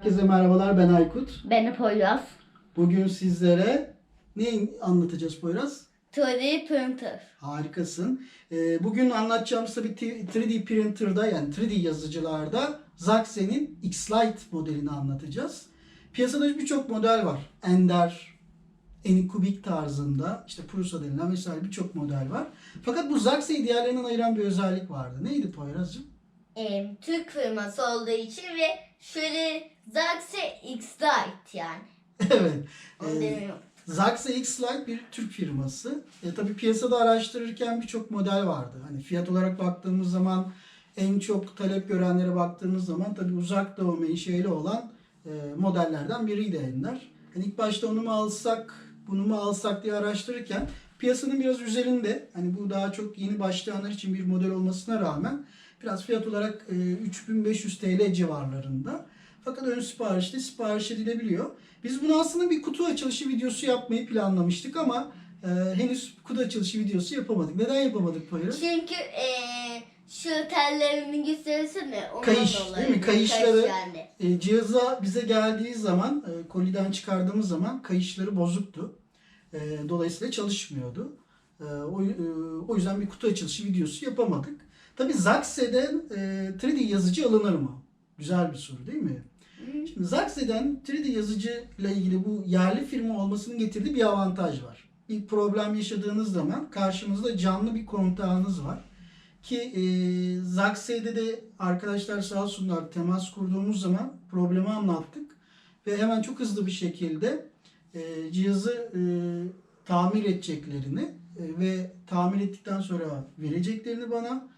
Herkese merhabalar ben Aykut. Ben Poyraz. Bugün sizlere ne anlatacağız Poyraz? 3D printer. Harikasın. Ee, bugün anlatacağımız tabii t- 3D printer'da yani 3D yazıcılarda Zaxxe'nin X-Lite modelini anlatacağız. Piyasada birçok model var. Ender, Anycubic tarzında, işte Prusa denilen vesaire birçok model var. Fakat bu Zaxxe'yi diğerlerinden ayıran bir özellik vardı. Neydi Poyraz'cığım? Ee, Türk firması olduğu için ve şöyle Zaxxe X-Lite yani. evet. Onu Ee. Zaxxe X-Lite bir Türk firması. E, tabii piyasada araştırırken birçok model vardı. Hani fiyat olarak baktığımız zaman en çok talep görenlere baktığımız zaman tabii uzak doğu menşeli olan e, modellerden biriydi Ender. Hani ilk başta onu mu alsak, bunu mu alsak diye araştırırken piyasanın biraz üzerinde hani bu daha çok yeni başlayanlar için bir model olmasına rağmen biraz fiyat olarak e, 3500 TL civarlarında. Fakat ön siparişte sipariş edilebiliyor. Biz bunu aslında bir kutu açılışı videosu yapmayı planlamıştık ama e, henüz kutu açılışı videosu yapamadık. Neden yapamadık Poyraz? Çünkü ee, şu tellerini göstersene. Ondan Kayış, dolayı. değil mi? Kayışları- yani. E, cihaza bize geldiği zaman, e, koliden çıkardığımız zaman kayışları bozuktu. E, dolayısıyla çalışmıyordu. E, o, e, o yüzden bir kutu açılışı videosu yapamadık. Tabii Zaxxe'den e, 3D yazıcı alınır mı? Güzel bir soru değil mi? Şimdi Zaxxe'den 3D yazıcı ile ilgili bu yerli firma olmasının getirdiği bir avantaj var. Bir problem yaşadığınız zaman karşınızda canlı bir kontağınız var. Ki e, Zaxxe'de de arkadaşlar sağ olsunlar temas kurduğumuz zaman problemi anlattık. Ve hemen çok hızlı bir şekilde e, cihazı e, tamir edeceklerini e, ve tamir ettikten sonra vereceklerini bana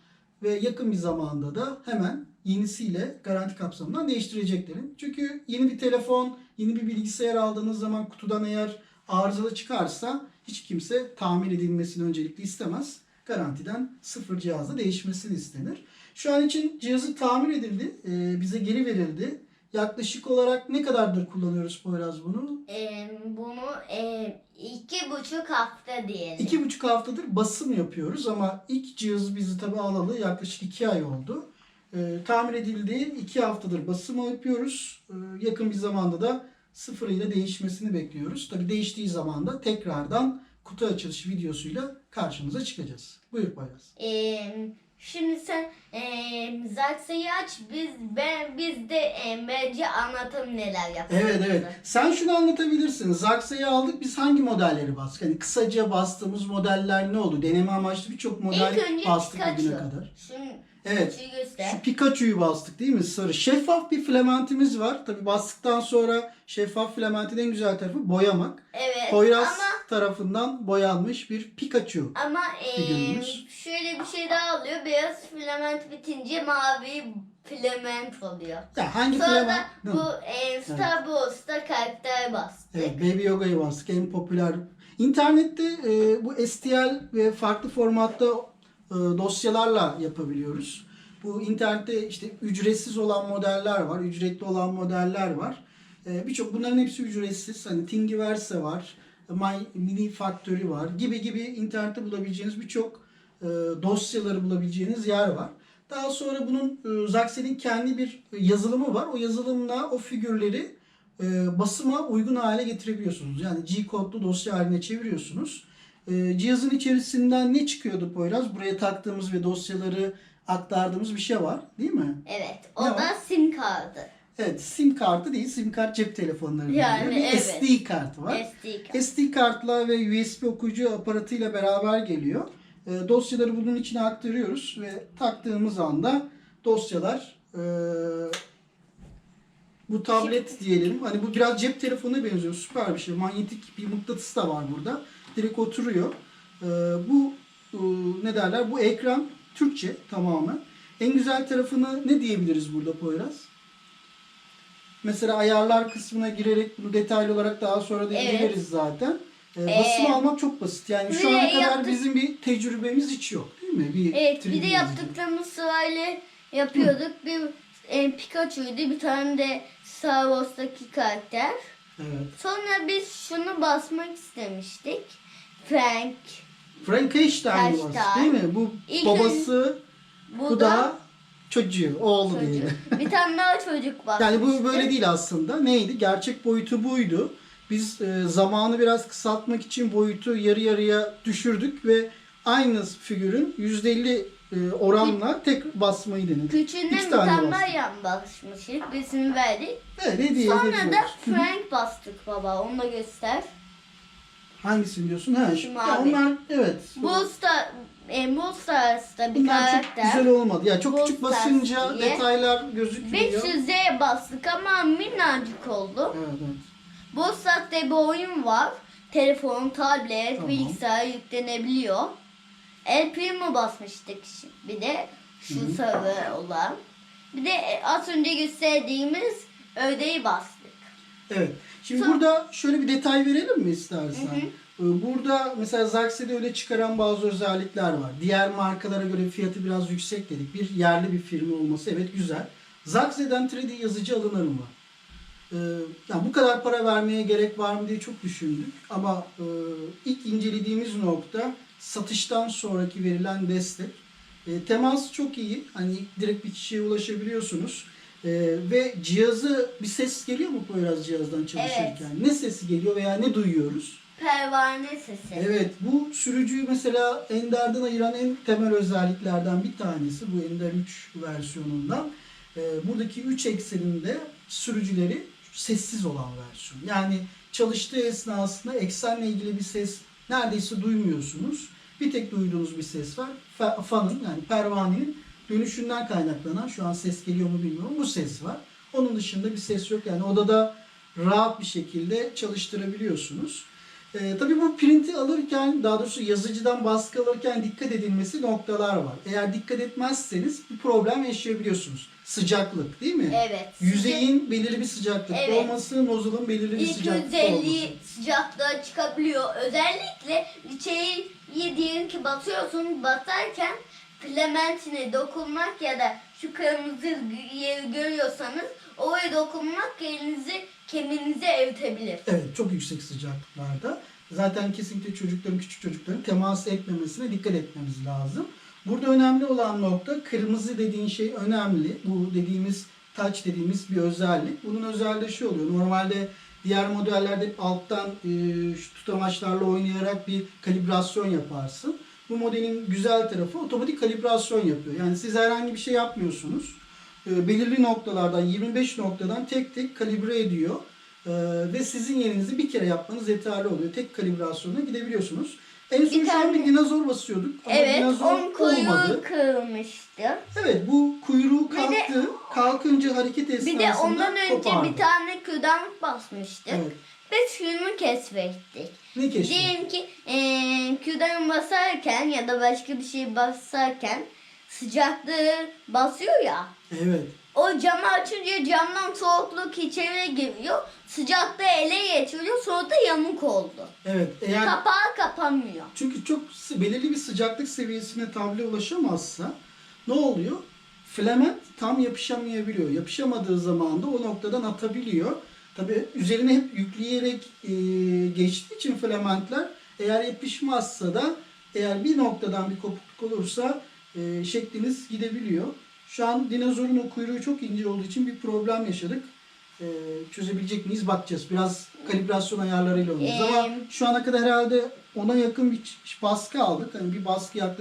ve yakın bir zamanda da hemen yenisiyle garanti kapsamından değiştireceklerini. Çünkü yeni bir telefon, yeni bir bilgisayar aldığınız zaman kutudan eğer arızalı çıkarsa hiç kimse tamir edilmesini öncelikle istemez. Garantiden sıfır cihazda değişmesini istenir. Şu an için cihazı tamir edildi, e, bize geri verildi. Yaklaşık olarak ne kadardır kullanıyoruz Poyraz bunu? Ee, bunu ee, iki buçuk hafta diyelim. İki buçuk haftadır basım yapıyoruz ama ilk cihazı bizi tabi alalı yaklaşık iki ay oldu. Ee, tamir edildiği iki haftadır basım yapıyoruz. Ee, yakın bir zamanda da sıfırıyla değişmesini bekliyoruz. Tabi değiştiği zaman da tekrardan kutu açılışı videosuyla karşınıza çıkacağız. Buyur Poyraz. Ee, şimdi sen ee, Zaxxe'yi aç biz ben biz de ee, bence anlatalım neler yapıyoruz. Evet evet. Sen şunu anlatabilirsin. Zaxxe'yi aldık biz hangi modelleri bastık? Hani kısaca bastığımız modeller ne oldu? Deneme amaçlı birçok model İlk önce bastık bugüne Pikachu. kadar. Şimdi Evet. Pikachu'yu göster. Şu Pikachu'yu bastık değil mi? Sarı. Şeffaf bir filamentimiz var. Tabi bastıktan sonra şeffaf filamentin en güzel tarafı boyamak. Evet Poyraz ama tarafından boyanmış bir Pikachu. ama ee, Figürümüz. şöyle bir şey daha oluyor. Beyaz filament bitince mavi filament oluyor. Ya hangi Sonra da filament? bu ee, Star Wars'ta karakter bastık. Evet, Baby Yoga'yı bastık. En popüler. İnternette e, bu STL ve farklı formatta e, dosyalarla yapabiliyoruz. Bu internette işte ücretsiz olan modeller var, ücretli olan modeller var. E, Birçok bunların hepsi ücretsiz. Hani Thingiverse var, My Mini Factory var gibi gibi internette bulabileceğiniz birçok e, dosyaları bulabileceğiniz yer var. Daha sonra bunun e, Zaxxe'nin kendi bir yazılımı var. O yazılımla o figürleri e, basıma uygun hale getirebiliyorsunuz. Yani G-kodlu dosya haline çeviriyorsunuz. Cihazın içerisinden ne çıkıyordu Poyraz? Buraya taktığımız ve dosyaları aktardığımız bir şey var değil mi? Evet. O Ne da var? sim kartı. Evet sim kartı değil sim kart cep telefonları. Yani, bir evet. SD kartı var. SD kart. SD kartla ve USB okuyucu aparatıyla beraber geliyor. E, dosyaları bunun içine aktarıyoruz ve taktığımız anda dosyalar e, bu tablet diyelim. Hani bu biraz cep telefonuna benziyor. Süper bir şey. Manyetik bir mıknatıs da var burada. Direkt oturuyor. E, bu e, ne derler? Bu ekran Türkçe tamamen. En güzel tarafını ne diyebiliriz burada Poyraz? Mesela ayarlar kısmına girerek bunu detaylı olarak daha sonra da Evet. inceleriz zaten. Ee, Ee, basım almak çok basit. Yani şu bir de ana kadar yaptık- bizim bir tecrübemiz hiç yok değil mi? Bir Evet 3D bir de yazıcı. yaptıklarımız sırayla yapıyorduk. Bir e, Pikachu'ydu bir tane de Star Wars'taki karakter. Evet. Sonra biz şunu basmak istemiştik. Frank. Frankenstein var Einstein. değil mi? Bu İlk babası, Bu, bu da da Çocuğu, oğlu Çocuk. diyelim. bir tane daha çocuk var. Yani bu böyle değil aslında. Neydi? Gerçek boyutu buydu. Biz e, zamanı biraz kısaltmak için boyutu yarı yarıya düşürdük ve aynı figürün %50 e, oranla tek basmayı denedik. Küçüğünden İki bir tane tane bastık. daha yan basmıştık. Birisini verdik. Evet, hediye Sonra ediyoruz. da Frank bastık baba. Onu da göster. Hangisini diyorsun? Ha, şu, ya mavi. onlar evet. Bu Star, e, bu Stars'ta bir Bunlar çok karakter. güzel olmadı. Ya çok küçük Stars basınca diye. detaylar gözükmüyor. 500'e bastık ama minnacık oldu. Evet, evet. Saatte bir oyun var. Telefon, tablet, Tamam. bilgisayar yüklenebiliyor. El Primo basmıştık şi- bir de şu sarı olan. Bir de e, az önce gösterdiğimiz ördeği bastık. Evet. Şimdi Sonra- burada şöyle bir detay verelim mi istersen? Hı. Ee, Burada mesela Zaxxe'de öyle çıkaran bazı özellikler var. Diğer markalara göre fiyatı biraz yüksek dedik. Bir yerli bir firma olması evet güzel. Zaxxe'den 3D yazıcı alınır mı? Ee, yani bu kadar para vermeye gerek var mı diye çok düşündük. Ama e, ilk incelediğimiz nokta satıştan sonraki verilen destek. E, temas çok iyi. Hani direkt bir kişiye ulaşabiliyorsunuz. E, ve cihazı bir ses geliyor mu Poyraz cihazdan çalışırken? Ne sesi geliyor veya ne duyuyoruz? Pervane sesi. Evet bu sürücüyü mesela Ender'den ayıran en temel özelliklerden bir tanesi bu Ender 3 versiyonundan. Ee, buradaki 3 ekseninde sürücüleri sessiz olan versiyon. Yani çalıştığı esnasında eksenle ilgili bir ses neredeyse duymuyorsunuz. Bir tek duyduğunuz bir ses var. Fa- Fanın yani pervanenin dönüşünden kaynaklanan şu an ses geliyor mu bilmiyorum bu ses var. Onun dışında bir ses yok. Yani odada rahat bir şekilde çalıştırabiliyorsunuz. Ee, tabii bu printi alırken daha doğrusu yazıcıdan baskı alırken dikkat edilmesi noktalar var. Eğer dikkat etmezseniz bir problem yaşayabiliyorsunuz. Sıcaklık değil mi? Evet. Yüzeyin belirli bir sıcaklıkta Evet. olması, nozulun belirli bir sıcaklıkta olması. 250 sıcaklığa çıkabiliyor. Özellikle şeyi diyelim ki basıyorsun basarken filamentine dokunmak ya da şu kırmızı yeri görüyorsanız oraya dokunmak elinizi kemiğinize eritebilir. Evet, çok yüksek sıcaklıklarda. Zaten kesinlikle çocukların, küçük çocukların temas etmemesine dikkat etmemiz lazım. Burada önemli olan nokta kırmızı dediğin şey önemli. Bu dediğimiz touch dediğimiz bir özellik. Bunun özelliği şu oluyor. Normalde diğer modellerde alttan e, şu tutamaçlarla oynayarak bir kalibrasyon yaparsın. Bu modelin güzel tarafı otomatik kalibrasyon yapıyor. Yani siz herhangi bir şey yapmıyorsunuz. E, belirli noktalardan 25 noktadan tek tek kalibre ediyor. E, ve sizin yerinizi bir kere yapmanız yeterli oluyor. Tek kalibrasyona gidebiliyorsunuz. En son Bir tane- bir dinozor basıyorduk ama Evet, dinozor on kuyruğu olmadı. kırılmıştı. Evet bu kuyruğu Bir de- kalktı. Kalkınca hareket esnasında Bir de ondan önce kopardı. bir tane kürdanlık basmıştık. Evet. Ve şunu keşfettik. Ne keşfettik? Diyelim ki eee kürdan basarken ya da başka bir şey basarken sıcaklığı basıyor ya. Evet. O camı açınca camdan soğukluk içeri giriyor. Sıcaklığı ele geçiriyor. Sonra da yamuk oldu. Evet. Eğer Kapağı kapanmıyor. Çünkü çok belirli bir sıcaklık seviyesine tablo ulaşamazsa ne oluyor? Filament tam yapışamayabiliyor. Yapışamadığı zaman da o noktadan atabiliyor. Tabi üzerine hep yükleyerek e, geçtiği için filamentler eğer yapışmazsa da eğer bir noktadan bir kopukluk olursa e, şekliniz gidebiliyor. Şu an dinozorun o kuyruğu çok ince olduğu için bir problem yaşadık. E, çözebilecek miyiz bakacağız. Biraz kalibrasyon ayarlarıyla oynayacağız. Ama Ee, şu ana kadar herhalde ona yakın bir baskı aldık. Hani bir baskı yaklaşık